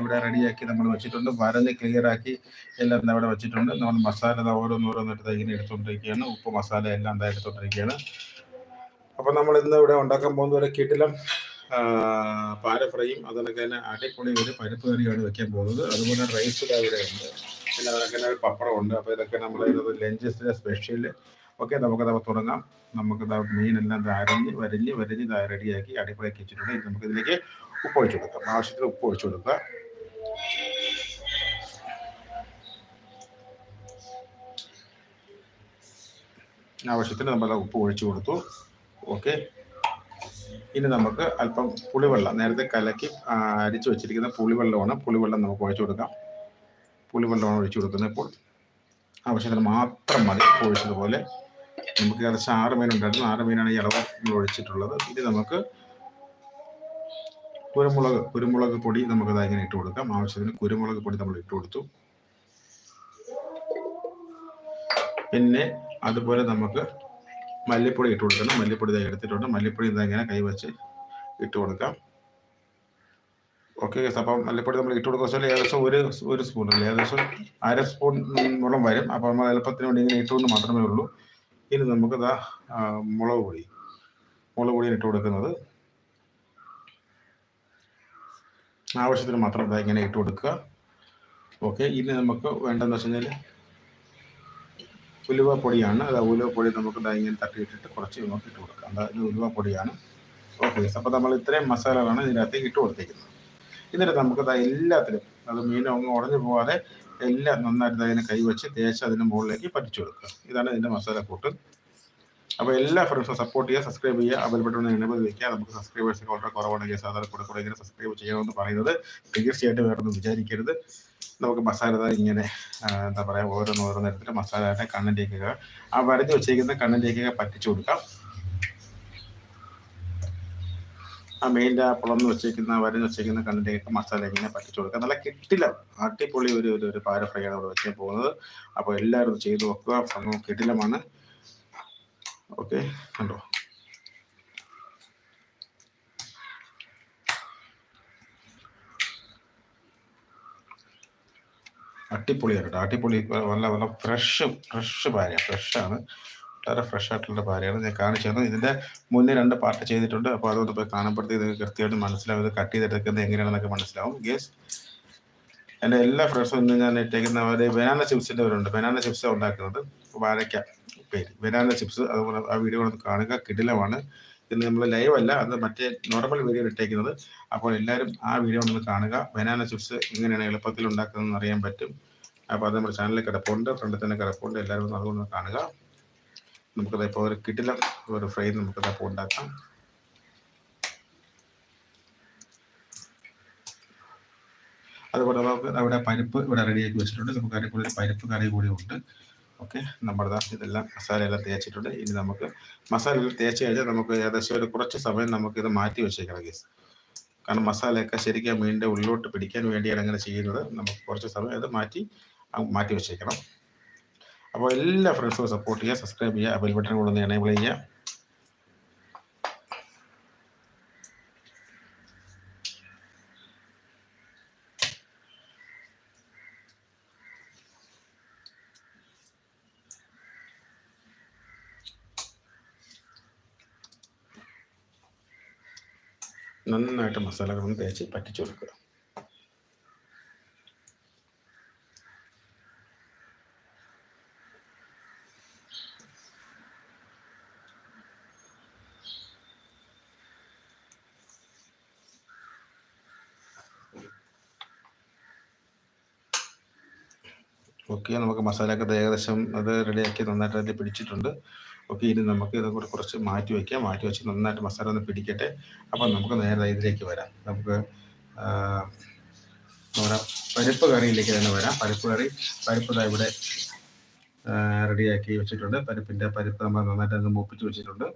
ഇവിടെ റെഡിയാക്കി നമ്മൾ വെച്ചിട്ടുണ്ട്? വരഞ്ഞ് ക്ലിയർ ആക്കി എല്ലാം ഇവിടെ വെച്ചിട്ടുണ്ട്? നമ്മൾ മസാല ദാ ഓരോന്ന് ഓരോന്നെടുത്ത് ഇങ്ങനെ എടുത്തുകൊണ്ടിരിക്കുകയാണ് ഉപ്പ് മസാല എല്ലാം ദാ എടുത്തുകൊണ്ടിരിക്കുകയാണ് അപ്പോൾ നമ്മൾ ഇന്ന് ഇവിടെ ഉണ്ടാക്കാൻ പോകുന്ന ഒരു കിടിലം പാല ഫ്രൈയും അതുകൊണ്ടൊക്കെ തന്നെ അടിപൊളി ഒരു പരിപ്പ് കറിയാണ് വെക്കാൻ പോകുന്നത്. അതുപോലെ റൈസ് ഇവിടെ ഉണ്ട്. പിന്നെ അതൊക്കെ ഒരു പപ്പടം ഉണ്ട്. അപ്പോൾ ഇതൊക്കെ നമ്മൾ ലഞ്ചസിന്റെ സ്പെഷ്യൽ ഓക്കെ നമുക്ക് നമ്മൾ തുടങ്ങാം. നമുക്ക് മീനെല്ലാം അരഞ്ഞ് വരഞ്ഞ് വരഞ്ഞ് റെഡിയാക്കി അടിപൊളിയാക്കി വെച്ചിട്ടുണ്ട്. നമുക്ക് ഇതിലേക്ക് ഉപ്പ് ഒഴിച്ചു കൊടുക്കാം ആവശ്യത്തിന് ഉപ്പ് ഒഴിച്ചു കൊടുക്കുക ആവശ്യത്തിന് നമ്മൾ ഉപ്പ് ഒഴിച്ചു കൊടുത്തു ഓക്കെ ഇനി നമുക്ക് അല്പം പുളിവെള്ളം നേരത്തെ കലക്കി അരിച്ചു വെച്ചിരിക്കുന്ന പുളിവെള്ളമാണ്. പുളിവെള്ളം നമുക്ക് ഒഴിച്ചു കൊടുക്കാം പുളിവെള്ളമാണ് ഒഴിച്ചു കൊടുക്കുന്നത് ഇപ്പോൾ. ആവശ്യത്തിന് മാത്രം മതി ഒഴിച്ചതുപോലെ നമുക്ക് ഏകദേശം ആറ് മീനുണ്ടായിരുന്നു. ആറ് മീനാണ് ഈ നമ്മൾ ഒഴിച്ചിട്ടുള്ളത്. ഇനി നമുക്ക് കുരുമുളക് കുരുമുളക് പൊടി നമുക്ക് അത് ഇങ്ങനെ ഇട്ട് കൊടുക്കാം. ആവശ്യത്തിന് കുരുമുളക് പൊടി നമ്മൾ ഇട്ട് കൊടുത്തു. പിന്നെ അതുപോലെ നമുക്ക് മല്ലിപ്പൊടി ഇട്ട് കൊടുക്കണം. മല്ലിപ്പൊടി ഇതായി എടുത്തിട്ടുണ്ട്. മല്ലിപ്പൊടി ഇതാ ഇങ്ങനെ കൈവച്ച് ഇട്ട് കൊടുക്കാം. ഓക്കെ അപ്പം മല്ലിപ്പൊടി നമ്മൾ ഇട്ട് കൊടുക്കുന്ന വെച്ചാൽ ഏകദേശം ഒരു ഒരു സ്പൂൺ അല്ലേ? ഏകദേശം അര സ്പൂൺ മുളം വരും. അപ്പം നമ്മൾ എളുപ്പത്തിന് വേണ്ടി ഇങ്ങനെ ഇട്ടുകൊണ്ട് മാത്രമേ ഉള്ളൂ. ഇനി നമുക്ക് ഇതാ മുളക് പൊടി. മുളക് പൊടി ഇട്ട് കൊടുക്കുന്നത്. ആവശ്യത്തിന് മാത്രം ഇതാ ഇങ്ങനെ ഇട്ട് കൊടുക്കുക. ഓക്കെ ഇനി നമുക്ക് വേണ്ടതെന്ന് വെച്ച് കഴിഞ്ഞാൽ ഉലുവ പൊടിയാണ്. അത് ഉലുവ പൊടി നമുക്ക് ഇതാ ഇങ്ങനെ തട്ടിയിട്ടിട്ട് കുറച്ച് നമുക്ക് ഇട്ട് കൊടുക്കാം. അതായത് ഉലുവ പൊടിയാണ്. ഓക്കെ അപ്പോൾ നമ്മൾ ഇത്രയും മസാലകളാണ് ഇതിനകത്ത് ഇട്ട് കൊടുത്തേക്കുന്നത് എന്നിട്ട് നമുക്ക് ഇതാ എല്ലാത്തിലും അത് മീനും അങ്ങ് ഉടഞ്ഞു പോകാതെ എല്ലാം നന്നായിട്ട് അതിനെ കൈവച്ച് തേച്ച് അതിന് മുകളിലേക്ക് പറ്റിച്ചു കൊടുക്കുക. ഇതാണ് ഇതിന്റെ മസാല കൂട്ട് അപ്പോൾ എല്ലാ ഫ്രണ്ട്സും സപ്പോർട്ട് ചെയ്യുക സബ്സ്ക്രൈബ് ചെയ്യുക അവൽ ബട്ടൺ എനേബിൾ വയ്ക്കുക നമുക്ക് സബ്സ്ക്രൈബേഴ്സ് വളരെ കുറവാണെങ്കിൽ സാധാരണ കൂടെ കൂടെ ഇങ്ങനെ സബ്സ്ക്രൈബ് ചെയ്യണമെന്ന് പറയുന്നത് തീർച്ചയായിട്ടും വേറൊന്നും വിചാരിക്കരുത്. നമുക്ക് മസാല ഇങ്ങനെ എന്താ പറയുക ഓരോന്ന് ഓരോ എടുത്തിട്ട് മസാല കണ്ണിന്റെയൊക്കെ ആ വരഞ്ഞ് വെച്ചേക്കുന്ന കണ്ണിന്റെയൊക്കെ പറ്റിച്ചു കൊടുക്കാം. ആ മെയിന്റെ ആ പുളർന്ന് വെച്ചേക്കുന്ന വരഞ്ഞ് വെച്ചേക്കുന്ന കണ്ണിന്റെയൊക്കെ മസാല ഇങ്ങനെ പറ്റിച്ചു കൊടുക്കാം. നല്ല കിട്ടില്ല അടിപൊളി ഒരു ഒരു പാര ഫ്രൈ ആണ് അവിടെ വെക്കാൻ പോകുന്നത്. അപ്പോൾ എല്ലാവരും ചെയ്തു നോക്കുക. സംഭവം കിടിലമാണ്. ഓക്കെ കണ്ടോ അട്ടിപ്പൊളിയാണ് കേട്ടോ അടിപൊളി നല്ല നല്ല ഫ്രഷ് ഫ്രഷ് പാര ഫ്രഷാണ് വളരെ ഫ്രഷ് ആയിട്ടുള്ള പാരയാണ് ഞാൻ കാണിച്ചു തന്നത്. ഇതിന്റെ മുന്നേ രണ്ട് പാർട്ട് ചെയ്തിട്ടുണ്ട്. അപ്പോൾ അതുകൊണ്ട് പോയി കാണുമ്പോഴത്തേക്ക് കൃത്യമായിട്ട് മനസ്സിലാവും. ഇത് കട്ട് ചെയ്തെടുക്കുന്നത് എങ്ങനെയാണെന്നൊക്കെ മനസ്സിലാവും. യെസ് എന്റെ എല്ലാ ഫ്രണ്ട്സും ഇന്ന് ഞാൻ ഇട്ടേക്കുന്ന ഒരു ബനാന ചിപ്സിന്റെ അവരുണ്ട് ബനാന ചിപ്സ് ഉണ്ടാക്കുന്നത് വാഴയ്ക്ക പേര് ബനാന ചിപ്സ് അതുപോലെ ആ വീഡിയോ ഒന്ന് കാണുക കിടിലമാണ്. ഇന്ന് നമ്മൾ ലൈവ് അല്ല അത് മറ്റേ നോർമൽ വീഡിയോ ഇട്ടേക്കുന്നത്. അപ്പോൾ എല്ലാവരും ആ വീഡിയോ ഒന്ന് കാണുക. ബനാന ചിപ്സ് എങ്ങനെയാണ് എളുപ്പത്തിൽ ഉണ്ടാക്കുന്നതെന്ന് അറിയാൻ പറ്റും. അപ്പോൾ അത് നമ്മുടെ ചാനലിൽ കിടപ്പുണ്ട് ഫ്രണ്ട് തന്നെ കിടപ്പുണ്ട്. എല്ലാവരും അതുകൊണ്ട് കാണുക. നമുക്കത് ഇപ്പോൾ ഒരു കിടിലം ഒരു ഫ്രൈ നമുക്കത് അപ്പോൾ ഉണ്ടാക്കാം. അതുപോലെ നമുക്ക് അവിടെ പരിപ്പ് ഇവിടെ റെഡിയാക്കി വെച്ചിട്ടുണ്ട്. നമുക്ക് അതിന്റെ ഒരു പരിപ്പ് കറി കൂടി ഉണ്ട്. ഓക്കെ നമ്മുടെ ഇതെല്ലാം മസാല എല്ലാം തേച്ചിട്ടുണ്ട്. ഇനി നമുക്ക് മസാല തേച്ച് കഴിഞ്ഞാൽ നമുക്ക് ഏകദേശം ഒരു കുറച്ച് സമയം നമുക്ക് ഇത് മാറ്റി വെച്ചേക്കണം ഗീസ് കാരണം മസാലയൊക്കെ ശരിക്കും മീനിന്റെ ഉള്ളിലോട്ട് പിടിക്കാൻ വേണ്ടിയാണ് അങ്ങനെ ചെയ്യുന്നത്. നമുക്ക് കുറച്ച് സമയം അത് മാറ്റി മാറ്റി വെച്ചേക്കണം. അപ്പോൾ എല്ലാ ഫ്രണ്ട്സും സപ്പോർട്ട് ചെയ്യുക സബ്സ്ക്രൈബ് ചെയ്യുക ബെൽ ബട്ടൺ കൂടെ ഒന്ന് എനേബിൾ ചെയ്യുക. നന്നായിട്ട് മസാലകളും തേച്ച് പറ്റിച്ചു കൊടുക്കുക. ഓക്കെ നമുക്ക് മസാലയൊക്കെ ഏകദേശം അത് റെഡിയാക്കി നന്നായിട്ട് അതിൽ പിടിച്ചിട്ടുണ്ട്. ഓക്കെ ഇനി നമുക്ക് ഇതും കൂടെ കുറച്ച് മാറ്റി വയ്ക്കാം. മാറ്റി വെച്ച് നന്നായിട്ട് മസാല ഒന്ന് പിടിക്കട്ടെ. അപ്പം നമുക്ക് നേരെ ഇതിലേക്ക് വരാം. നമുക്ക് പരിപ്പ് കറിയിലേക്ക് തന്നെ വരാം. പരിപ്പ് കറി പരിപ്പ് ഇവിടെ റെഡിയാക്കി വെച്ചിട്ടുണ്ട്. പരിപ്പിന്റെ പരിപ്പ് നമ്മൾ നന്നായിട്ട് അങ്ങ് മൂപ്പിച്ച് വെച്ചിട്ടുണ്ട്.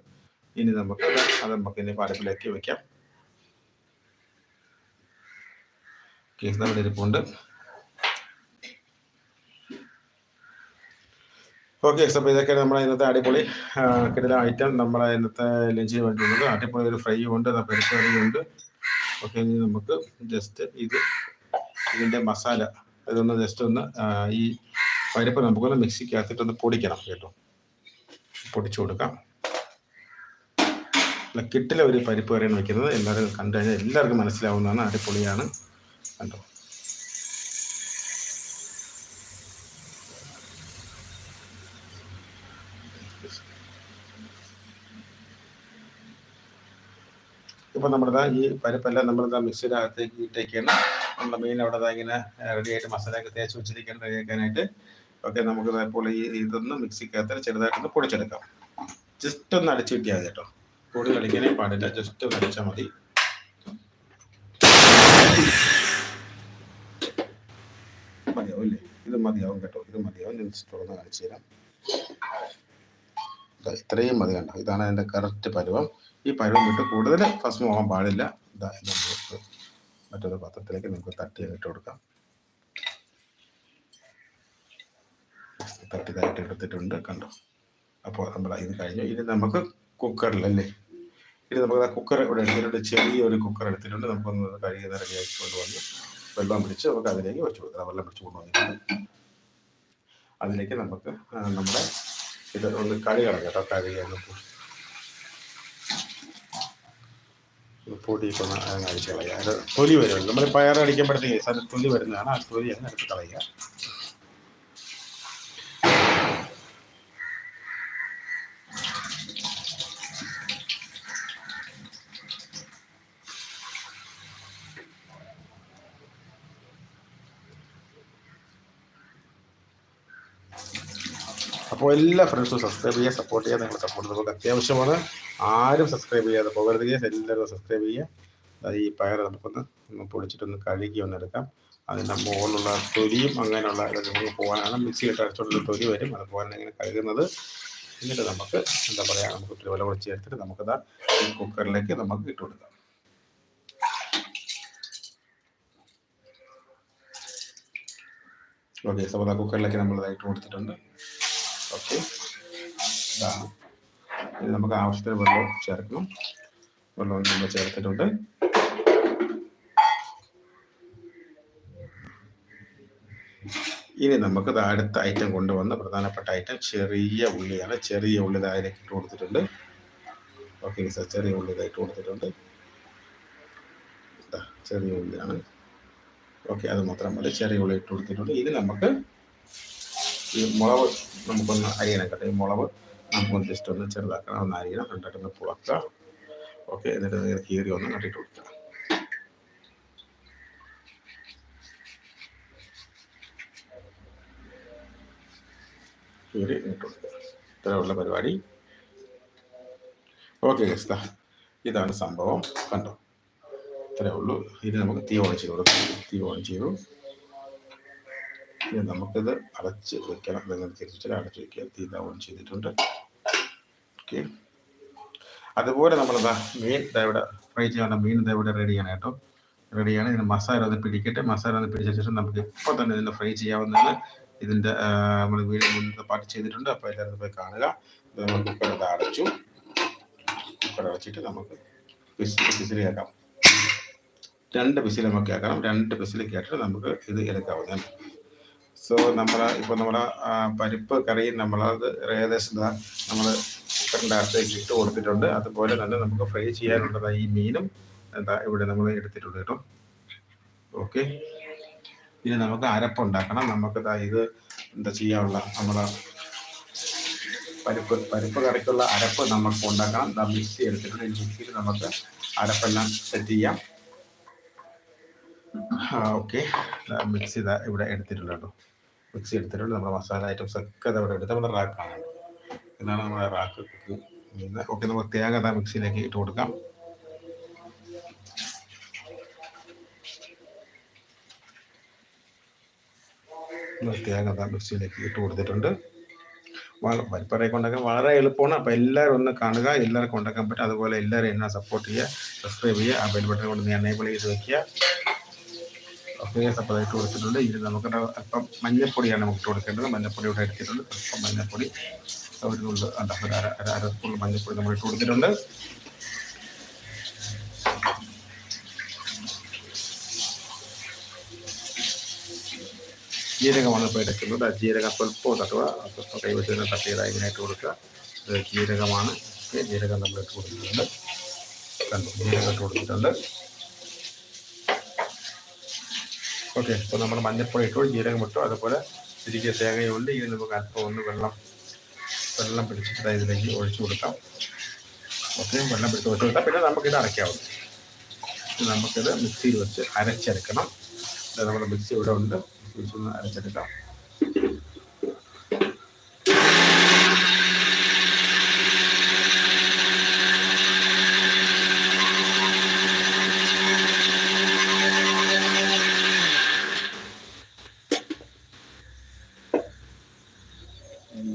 ഇനി നമുക്ക് അത് നമുക്ക് ഇനി അടുപ്പിലേക്ക് വെക്കാം. കേസ് ഇരിപ്പുണ്ട്. ഓക്കെ അപ്പോൾ ഇതൊക്കെ നമ്മുടെ ഇന്നത്തെ അടിപൊളി കിടില ഐറ്റം നമ്മളെ ഇന്നത്തെ ലഞ്ചിന് വേണ്ടിയുള്ളത് അടിപൊളി ഒരു ഫ്രൈ ഉണ്ട് പരിപ്പ് ഉണ്ട്. ഓക്കെ ഇനി നമുക്ക് ജസ്റ്റ് ഇത് ഇതിന്റെ മസാല ഇതൊന്ന് ജസ്റ്റ് ഒന്ന് ഈ പരിപ്പ് നമുക്കൊന്ന് മിക്സിക്കകത്തിട്ടൊന്ന് പൊടിക്കണം കേട്ടോ. പൊടിച്ചു കൊടുക്കാം. നല്ല കിട്ടിലെ ഒരു പരിപ്പ് കറിയാണ് വെക്കുന്നത്. എല്ലാവരും കണ്ടു കഴിഞ്ഞാൽ എല്ലാവർക്കും മനസ്സിലാവുന്നതാണ്. അടിപൊളിയാണ്. കണ്ടോ? ഇപ്പൊ നമ്മുടെ ഈ പരിപ്പെല്ലാം നമ്മളിതാ മിക്സിയുടെ അകത്തേക്ക് ഇട്ടേക്കാണ്. നമ്മുടെ മീൻ അവിടെ ഇങ്ങനെ റെഡി ആയിട്ട് മസാലയൊക്കെ തേച്ച് വെച്ചിരിക്കാൻ റെഡി ആക്കാനായിട്ട്. ഓക്കെ നമുക്ക് ഇപ്പോൾ ഈ ഇതൊന്ന് മിക്സിക്കകത്ത് ചെറുതായിട്ടൊന്ന് പൊടിച്ചെടുക്കാം. ജസ്റ്റ് ഒന്ന് അടിച്ച് കിട്ടിയാൽ മതി കേട്ടോ. കൂടുതൽ അടിക്കാനേ പാടില്ല ജസ്റ്റ് ഒന്ന് അടിച്ചാൽ മതി. മതിയാവും അല്ലേ ഇത് മതിയാവും കേട്ടോ ഇത് മതിയാവും. ഞാൻ തുറന്ന് കാണിച്ചു തരാം. ഇത്രയും മതി കണ്ടോ. ഇതാണ് അതിന്റെ കറക്റ്റ് പരുവം. ഈ പരുവം വിട്ട് കൂടുതൽ ഫസ്റ്റ് പോകാൻ പാടില്ല. ഇതാ നമുക്ക് മറ്റൊരു പാത്രത്തിലേക്ക് നമുക്ക് തട്ടി ഇട്ട് കൊടുക്കാം. തട്ടി തട്ടി എടുത്തിട്ടുണ്ട് കണ്ടോ. അപ്പോൾ നമ്മൾ ഇത് കഴിഞ്ഞു. ഇനി നമുക്ക് കുക്കറിലല്ലേ ഇനി നമുക്ക് ആ കുക്കർ ഇവിടെ എടുത്തിട്ടുണ്ട് ചെറിയൊരു കുക്കർ എടുത്തിട്ടുണ്ട്. നമുക്കൊന്ന് കഴുകി റെഡിയാക്കി കൊണ്ടുവന്ന് വെള്ളം പിടിച്ച് നമുക്ക് അതിലേക്ക് വെച്ച് കൊടുക്കാം. വെള്ളം പിടിച്ച് കൊണ്ടുവന്നിട്ടുണ്ട്. അതിലേക്ക് നമുക്ക് നമ്മുടെ ഇത് ഒന്ന് കളി കേട്ടോ കഴുകി ഒന്ന് പൊ- ഒന്ന് പൊടിയിട്ടൊന്ന് അങ്ങ് അടിച്ച് കളയുക. അത് തൊലി വരുമല്ലോ. നമ്മൾ പയർ അടിക്കുമ്പോഴത്തേക്ക് തൊലി വരുന്നതാണ്. ആ തൊലി അങ്ങ് എടുത്ത് കളയുക. അപ്പോൾ എല്ലാ ഫ്രണ്ട്സും സബ്സ്ക്രൈബ് ചെയ്യുക സപ്പോർട്ട് ചെയ്യുക നിങ്ങൾ സപ്പോർട്ട് നമുക്ക് അത്യാവശ്യമാണ്. ആരും സബ്സ്ക്രൈബ് ചെയ്യാതെ പോകരുത്. എല്ലാവരും സബ്സ്ക്രൈബ് ചെയ്യുക. ഈ പയർ നമുക്കൊന്ന് ഒന്ന് പൊടിച്ചിട്ടൊന്ന് കഴുകി ഒന്ന് എടുക്കാം. അതിന്റെ മുകളിലുള്ള തൊലിയും അങ്ങനെയുള്ള ഇതൊക്കെ നമുക്ക് പോകാനാണ്. മിക്സിയിട്ട് അരച്ചുള്ള തൊലി വരും. അത് പോകാൻ ഇങ്ങനെ കഴുകുന്നത്. എന്നിട്ട് നമുക്ക് എന്താ പറയുക നമുക്ക് ഇത്തിരി വില കുറച്ച് ചേർത്തിട്ട് നമുക്കത് ഈ കുക്കറിലേക്ക് നമുക്ക് ഇട്ട് കൊടുക്കാം. ഓക്കെ സമതാ കുക്കറിലേക്ക് നമ്മൾ കൊടുത്തിട്ടുണ്ട്. ഓക്കെ ഇത് നമുക്ക് ആവശ്യത്തിന് വെള്ളം ചേർക്കണം. വെള്ളം നമ്മൾ ചേർത്തിട്ടുണ്ട്. ഇനി നമുക്ക് അടുത്ത ഐറ്റം കൊണ്ടുവന്ന പ്രധാനപ്പെട്ട ഐറ്റം ചെറിയ ഉള്ളിയാണ്. ചെറിയ ഉള്ളി ദാ ഇട്ട് കൊടുത്തിട്ടുണ്ട്. ഓക്കെ സാർ ചെറിയ ഉള്ളി ഇതായിട്ട് കൊടുത്തിട്ടുണ്ട്. ചെറിയ ഉള്ളിയാണ്. ഓക്കെ അത് മാത്രം മതി. ചെറിയ ഉള്ളി ഇട്ട് കൊടുത്തിട്ടുണ്ട്. ഇനി നമുക്ക് ഈ മുളവ് നമുക്കൊന്ന് അരിയണം കേട്ടോ ഈ മുളവ് നമുക്കൊന്ന് ജസ്റ്റ് ഒന്ന് ചെറുതാക്കണം. ഒന്ന് അരിയണം. രണ്ടായിട്ടൊന്ന് പുളക്കുക. ഓക്കെ എന്നിട്ട് നിങ്ങൾ കീറി ഒന്ന് നട്ടിട്ട് കൊടുക്കുക. കീറി ഇട്ട് കൊടുക്കുക. ഇത്രയുള്ള പരിപാടി. ഓക്കെ ഗസ്ത ഇതാണ് സംഭവം. കണ്ടോ? ഇത്രയേ ഉള്ളൂ. ഇത് നമുക്ക് തീ ഓൺ ചെയ്ത് കൊടുക്കാം. തീ ഓൺ ചെയ്തു. ഇനി നമുക്കിത് അടച്ച് വെക്കണം തിരിച്ചിട്ട് അടച്ച് വെക്കുക. തീ ഓൺ ചെയ്തിട്ടുണ്ട്. ഓക്കെ അതുപോലെ നമ്മളിതാ മീൻ ഇവിടെ ഫ്രൈ ചെയ്യാൻ മീൻ ഇവിടെ റെഡിയാണ് കേട്ടോ. റെഡിയാണ് ഇതിന് മസാല ഒന്ന് പിടിക്കട്ടെ. മസാല ഒന്ന് പിടിച്ച ശേഷം നമുക്ക് ഇപ്പോൾ തന്നെ ഇതിന്റെ ഫ്രൈ ചെയ്യാവുന്നതാണ്. ഇതിന്റെ നമ്മൾ വീഡിയോ മുന്നത്തെ പാട്ട് ചെയ്തിട്ടുണ്ട്. അപ്പോൾ എല്ലാവരും പോയി കാണുക. നമ്മൾ കുക്കർ അടച്ചു. കുക്കർ അടച്ചിട്ട് നമുക്ക് വിസിൽ രണ്ട് വിസിൽ നമുക്ക് ആക്കണം രണ്ട് വിസിൽ കേട്ടിട്ട് നമുക്ക് ഇത് എടുക്കാവുന്നതാണ്. സോ നമ്മൾ ഇപ്പോൾ നമ്മുടെ പരിപ്പ് കറി നമ്മളത് ഏകദേശം നമ്മൾ കുക്കറിന്റെ അകത്തേക്ക് ഇട്ട് കൊടുത്തിട്ടുണ്ട്. അതുപോലെ തന്നെ നമുക്ക് ഫ്രൈ ചെയ്യാനുള്ളത് ഈ മീനും. എന്താ ഇവിടെ നമ്മൾ എടുത്തിട്ടുണ്ട് കേട്ടോ. ഓക്കെ ഇനി നമുക്ക് അരപ്പുണ്ടാക്കണം നമുക്ക് ഇത് എന്താ ചെയ്യാനുള്ള നമ്മുടെ പരിപ്പ് പരിപ്പ് കറിക്കുള്ള അരപ്പ് നമുക്ക് ഉണ്ടാക്കണം. ദാ മിക്സി എടുത്തിട്ടുണ്ട്. ഈ മിക്സിയിൽ നമുക്ക് അരപ്പെല്ലാം സെറ്റ് ചെയ്യാം. ഓക്കെ മിക്സി ഇതാ ഇവിടെ എടുത്തിട്ടുണ്ട് കേട്ടോ. മിക്സി എടുത്തിട്ടുണ്ട്. നമ്മുടെ മസാല ഐറ്റംസ് ഒക്കെ അത് അവിടെ എടുത്ത് നമ്മുടെ റാക്കാണ് എന്നാണ് നമ്മുടെ റാക്ക് പിന്നെ ഓക്കെ നമ്മൾ തേങ്ങ അതാ മിക്സിയിലേക്ക് ഇട്ട് കൊടുക്കാം. പ്രത്യേകം ദാ മിക്സിയിലേക്ക് ഇട്ട് കൊടുത്തിട്ടുണ്ട്. പരിപ്പറയൊക്കെ ഉണ്ടാക്കാൻ വളരെ എളുപ്പമാണ്. അപ്പോൾ എല്ലാവരും ഒന്ന് കാണുക. എല്ലാവർക്കും ഉണ്ടാക്കാൻ പറ്റും. അതുപോലെ എല്ലാവരും എന്നെ സപ്പോർട്ട് ചെയ്യുക. സബ്സ്ക്രൈബ് ചെയ്യുക. ആ ബെൽ ബട്ടൺ കൊണ്ട് എനേബിൾ ചെയ്ത് വെക്കുക. അപ്പോൾ ഇട്ട് കൊടുത്തിട്ടുണ്ട്. ഇതിൽ നമുക്ക് അല്പം മഞ്ഞപ്പൊടിയാണ് നമുക്ക് കൊടുക്കേണ്ടത്. മഞ്ഞപ്പൊടി ഇവിടെ എടുത്തിട്ടുണ്ട്. അല്പം മഞ്ഞപ്പൊടി ഒരു നുള്ളു അല്ല ഒരു അര അര അര സ്പൂൺ മഞ്ഞപ്പൊടി നമ്മൾ ഇട്ട് കൊടുത്തിട്ടുണ്ട്. ജീരകമാണ് ഇപ്പോൾ എടുക്കുന്നത്. ആ ജീരകം സ്വല്പം തട്ടുക സ്വല്പം കൈവശം തട്ടിയതായി ഇങ്ങനെയായിട്ട് കൊടുക്കുക. ജീരകമാണ്. ജീരകം നമ്മൾ ഇട്ട് കൊടുത്തിട്ടുണ്ട്. ജീരകം ഇട്ട് കൊടുത്തിട്ടുണ്ട്. ഓക്കെ ഇപ്പോൾ നമ്മൾ മഞ്ഞപ്പൊടി ഇട്ടു ജീരകം ഇട്ടു അതുപോലെ തിരികെ തേങ്ങയുണ്ട് ഇതിന് നമുക്ക് അല്പം ഒന്ന് വെള്ളം വെള്ളം പിടിച്ചിട്ട് ഇതിലേക്ക് ഒഴിച്ചു കൊടുക്കാം. ഓക്കെ വെള്ളം പിടിച്ച് ഒഴിച്ചു കൊടുക്കാം പിന്നെ നമുക്കിത് അരയ്ക്കാവുന്നു നമുക്കിത് മിക്സിയിൽ വെച്ച് അരച്ചെടുക്കണം. നമ്മുടെ മിക്സി ഇവിടെ ഉണ്ട് മിക്സി ഒന്ന് അരച്ചെടുക്കാം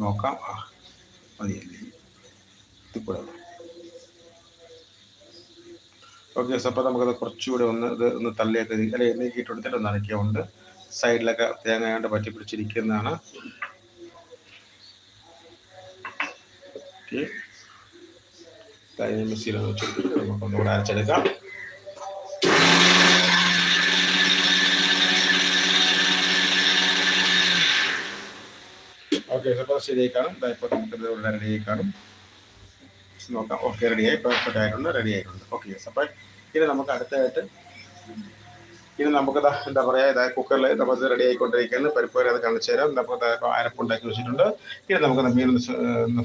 നോക്കാം ആ മതിയല്ലേ ഇതിപ്പോഴേ ഓക്കെ അപ്പോൾ നമുക്കത് കുറച്ചുകൂടെ ഒന്ന് ഇത് ഒന്ന് തള്ളിയൊക്കെ അല്ലെ നീക്കിയിട്ട് കൊടുത്തിട്ട് ഒന്ന് അരക്കിയുണ്ട് സൈഡിലൊക്കെ തേങ്ങ കൊണ്ട് പറ്റി പിടിച്ചിരിക്കുന്നതാണ്. നമുക്കൊന്നുകൂടെ അരച്ചെടുക്കാം. ഓക്കെ അപ്പോൾ ശരിയായി കാണും. ഇപ്പോൾ നമുക്കിത് റെഡിയായി കാണും. നോക്കാം. ഓക്കെ റെഡിയായി പെർഫെക്റ്റ് ആയിട്ടുണ്ട്. റെഡി ആയിട്ടുണ്ട്. ഓക്കെ യെസ് അപ്പോൾ ഇനി നമുക്ക് അടുത്തായിട്ട് ഇനി നമുക്ക് എന്താ പറയുക ഇതായ കുക്കറിൽ നമുക്ക് റെഡി ആയിക്കൊണ്ടിരിക്കുന്നത് പരിപ്പ് വരെ അത് കാണിച്ചു തരാം. നമുക്ക് അരപ്പുണ്ടാക്കി വെച്ചിട്ടുണ്ട്. ഇനി നമുക്ക് മീൻ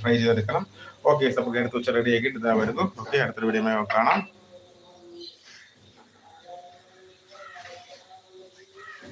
ഫ്രൈ ചെയ്തെടുക്കണം. ഓക്കെ നമുക്ക് എടുത്ത് ഉച്ച റെഡി ആക്കിയിട്ട് ഇതാ വരുന്നു. ഓക്കെ അടുത്തൊരു വീഡിയോ കാണാം.